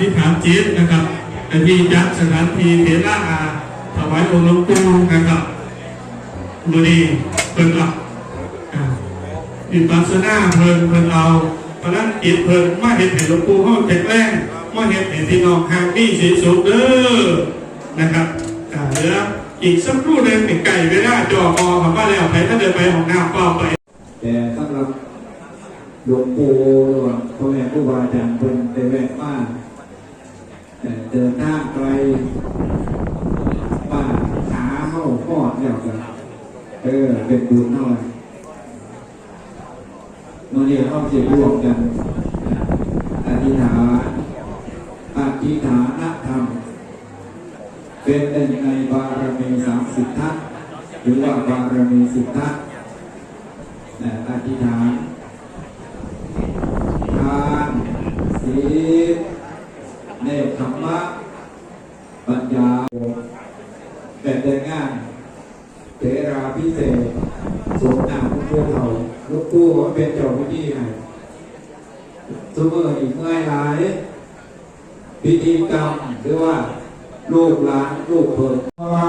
ธิษฐานจิตนะครับเป็นที่จัดสถานที่เทระอาถวายองค์หลวงปู่นะครับมือนี้เพิ่นเอาอ่าอิปัสนาเพิ่นเพิ่นเอาเพลังจิตเพิ่นมาเห็นให้หลวงปู่เฮาแข็งแรงมาเห็นให้พี่น้องห่างมีสีสุขเด้อนะครับเหลืออีกสักครู่หนึงไก่เวลาจ่อคอผมว่าแล้วไปถ้าเดินไปห้องน้ำก็ไปแต่สำหรับหลวงปู่หรือว่าพ่อแม่ครูบาอาจารย์เป็นได้แมาแต่ เดินทางไกลป่าหาเข้าพอดแล้วกันเออเป็นบุญเท่าไหร่เมื่อนี้เข้าเสิร่วมกันอธิษฐานอธิษฐานธรรม เป็นหนึ่งในบารมีสามสิบทัศหรือว่าบารมีสิบทัศน์นะอธิษฐานทานศีล ในธรรมะปัญญาแต่เดินงานเทราพิเศษสมนามเพื่อเขาลูกกู้ว่าเป็นเจ้าพิธีให้สมมติอีกง่ายหลายพิธีกรรมหรือว่าลูกหลานลูกเพื่อนเทสา